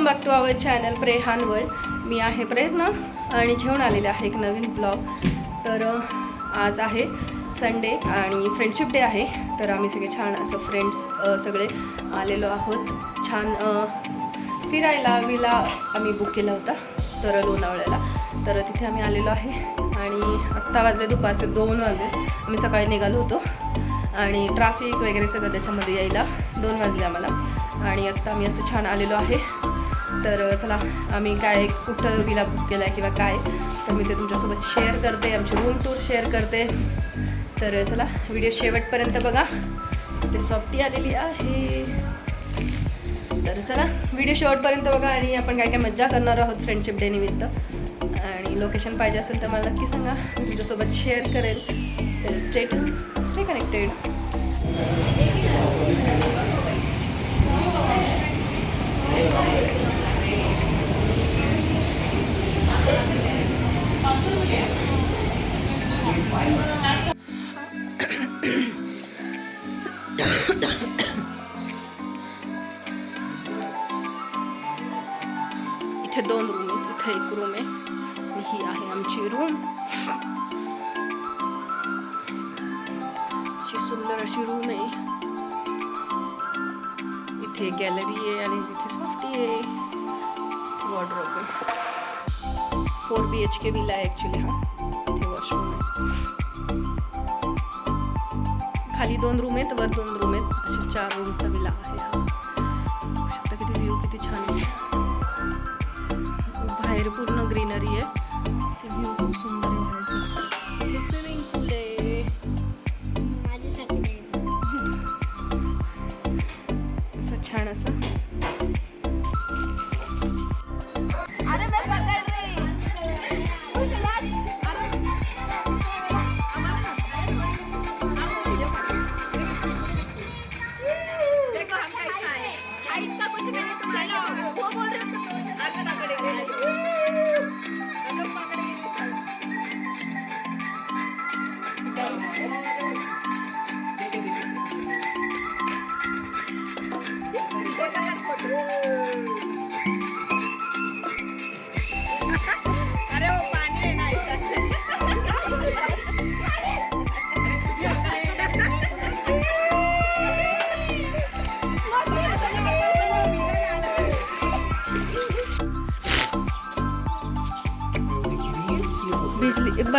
Welcome back to our channel प्रेहान world मी आहे प्रयत्न आणि घेऊन आलेले आहे एक नवीन ब्लॉग तर आज आहे संडे आणि फ्रेंडशिप डे आहे. तर आम्ही सगळे छान असं फ्रेंड्स सगळे आलेलो आहोत. छान फिरायला विला आम्ही बुक केला होता. तर लोणावळ्याला. तर तिथे आम्ही आलेलो आहे. आणि आत्ता वाजले दुपारचे दोन वाजले. आम्ही सकाळी निघालो होतो. आणि ट्राफिक वगैरे सगळं त्याच्यामध्ये यायला दोन वाजले आम्हाला. आणि आत्ता आम्ही असं छान आलेलो आहे. तर चला आम्ही काय कुठं विला बुक केला आहे किंवा काय तर मी ते तुमच्यासोबत शेअर करते आमची रूम टूर शेअर करते. तर चला व्हिडिओ शेवटपर्यंत बघा. ते सॉफ्टी आलेली आहे. तर चला व्हिडिओ शेवटपर्यंत बघा आणि आपण काय काय मज्जा करणार आहोत फ्रेंडशिप डे निमित्त. आणि लोकेशन पाहिजे असेल तर मला नक्की सांगा. तुमच्यासोबत शेअर करेल. तर स्टेट स्टे कनेक्टेड इथे दोन रूम आहेत इथे एक रूम आहे ही आहे आमची रूम अशी सुंदर अशी रूम आहे इथे गॅलरी आहे आणि तिथे सॉफ्टी आहे वॉर्डरोब आहे four B H K villa आहे ॲक्च्युली हा। इथे वॉशरूम आहे खाली दोन रूम आहेत, वर दोन रूम आहेत। असे चार रूमचा विला आहे, हा। किती व्ह्यू किती छान आहे।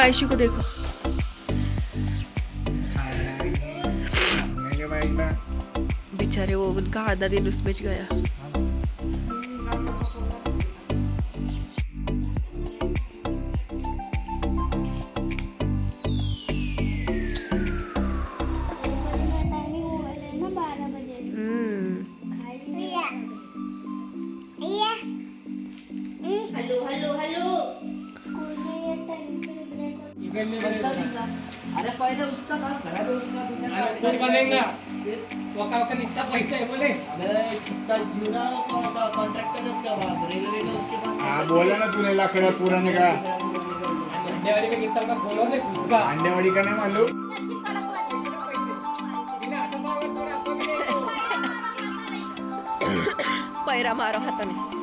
बायशी को देखो बेचारे वो उनका आधा दिन उसमें गया है जुना कॉन्ट्रॅक्टरच का बाप उसके हा बोला ना तूने लाकडा पुराने का में कितना का बोलो ने खुदा अंडेवाडी का नाही भी पैरा मारो हाताने.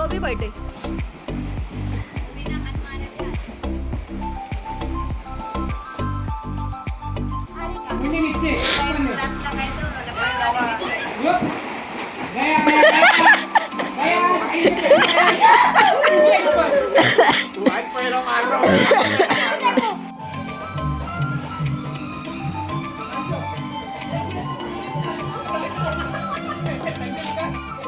वो भी बैठे। नहीं नीचे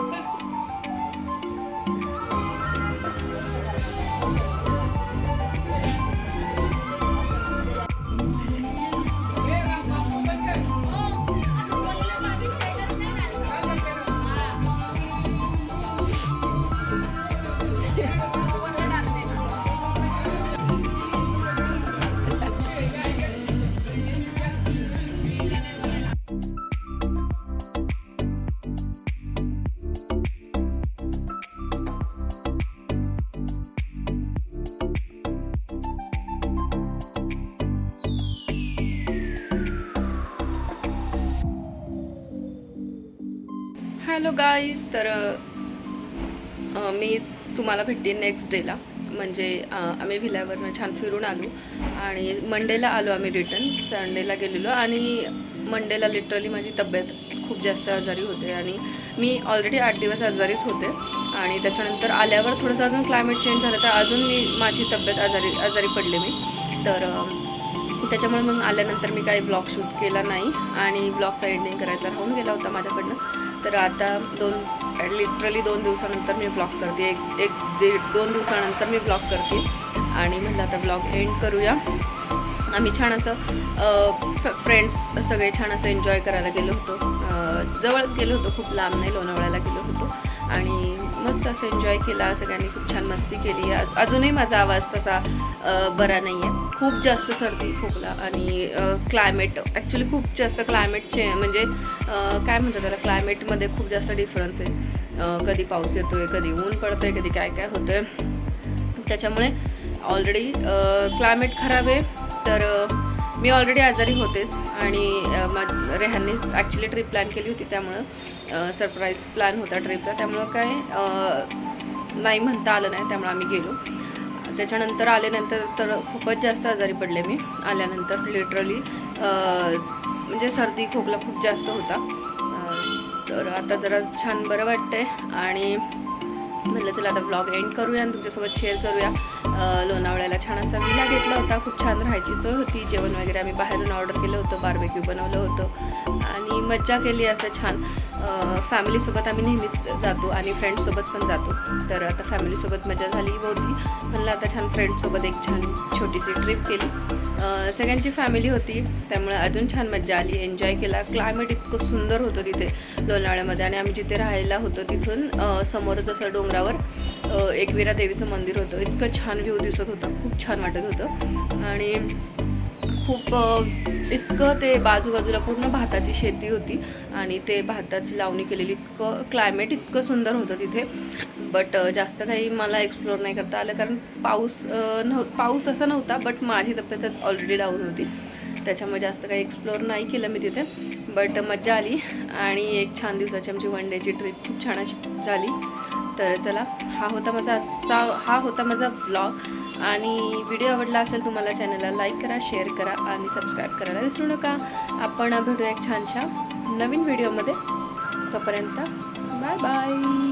हॅलो गाईज तर मी तुम्हाला भेटते नेक्स्ट डेला म्हणजे आम्ही भिल्यावरनं छान फिरून आलो आणि मंडेला आलो आम्ही रिटर्न संडेला गेलेलो आणि मंडेला लिटरली माझी तब्येत खूप जास्त आजारी होते आणि मी ऑलरेडी आठ दिवस आजारीच होते. आणि त्याच्यानंतर आल्यावर थोडंसं अजून क्लायमेट चेंज झालं तर अजून मी माझी तब्येत आजारी आजारी पडले मी. तर त्याच्यामुळे मग आल्यानंतर मी काही ब्लॉग शूट केला नाही आणि ब्लॉगचा एंडिंग करायचा राहून गेला होता माझ्याकडनं. तर आता दोन लिटरली दोन दिवसानंतर मी ब्लॉग करते. एक एक दीड दोन दिवसानंतर मी ब्लॉग करते. आणि म्हटलं आता ब्लॉग एंड करूया. आम्ही छान असं फ्रेंड्स सगळे छान असं एन्जॉय करायला गेलो होतो. जवळ जवळच गेलो होतो खूप लांब नाही लोणावळ्याला गेलो होतो. आणि मस्त असं एन्जॉय केला सगळ्यांनी खूप छान मस्ती केली. अजूनही माझा आवाज तसा बरा नाही आहे खूप जास्त सर्दी खोकला आणि क्लायमेट ॲक्च्युली खूप जास्त क्लायमेट चे म्हणजे काय म्हणतात त्याला क्लायमेटमध्ये खूप जास्त डिफरन्स आहे. कधी पाऊस येतो आहे कधी ऊन पडतं आहे कधी काय काय होतं आहे त्याच्यामुळे ऑलरेडी क्लायमेट खराब आहे. तर मी ऑलरेडी आजारी होतेच आणि अ, मा रेहानने ॲक्च्युली ट्रिप प्लॅन केली होती. त्यामुळं सरप्राईज प्लॅन होता ट्रिपचा त्यामुळं काय नाही म्हणता आलं नाही. त्यामुळं आम्ही गेलो. त्याच्यानंतर आल्यानंतर तर खूपच जास्त आजारी पडले मी. आल्यानंतर लिटरली म्हणजे सर्दी खोकला खूप जास्त होता. तर आता जरा छान बरं वाटतंय. आणि म्हटलं चला आता ब्लॉग एंड करूया आणि तुमच्यासोबत शेअर करूया. लोणावळ्याला छान असा विला घेतला होता. खूप छान राहायची सोय होती. जेवण वगैरे आम्ही बाहेरून ऑर्डर केलं होतं बार्बेक्यू बनवलं होतं. आणि मज्जा केली असं छान. फॅमिलीसोबत आम्ही नेहमीच जातो आणि फ्रेंड्ससोबत पण जातो. तर आता फॅमिलीसोबत मजा झाली होती. म्हणलं आता छान फ्रेंड्ससोबत एक छान छोटीशी ट्रिप केली. सगळ्यांची फॅमिली होती. त्यामुळे अजून छान मजा आली. एन्जॉय केला. क्लायमेट इतकं सुंदर होतं तिथे लोणावळ्यामध्ये आणि आम्ही जिथे राहायला होतो तिथून समोरच असं डोंगरावर एकवीरा एकविरा देवीचं मंदिर होतं. इतकं छान व्ह्यू दिसत होता. खूप छान वाटत होतं. आणि खूप इतकं ते बाजूबाजूला पूर्ण भाताची शेती होती. आणि ते भाताची लावणी केलेली. इतकं क्लायमेट इतकं सुंदर होतं तिथे. बट जास्त काही मला एक्सप्लोअर नाही करता आलं. कारण पाऊस नव्ह पाऊस असा नव्हता बट माझी तब्येतच ऑलरेडी डाऊन होती. त्याच्यामुळे जास्त काही एक्सप्लोअर नाही केलं मी तिथे. बट मज्जा आली. आणि एक छान दिवसाची आमची वन डेची ट्रिप खूप छान अशी झाली. तर चला हा होता माझा आजचा हा होता माझा व्लॉग आणि व्हिडिओ आवडला असेल तुम्हाला चॅनलला लाईक करा शेअर करा आणि सबस्क्राईब करायला विसरू नका. आपण भेटूया एक छानशा नवीन व्हिडिओमध्ये तोपर्यंत बाय बाय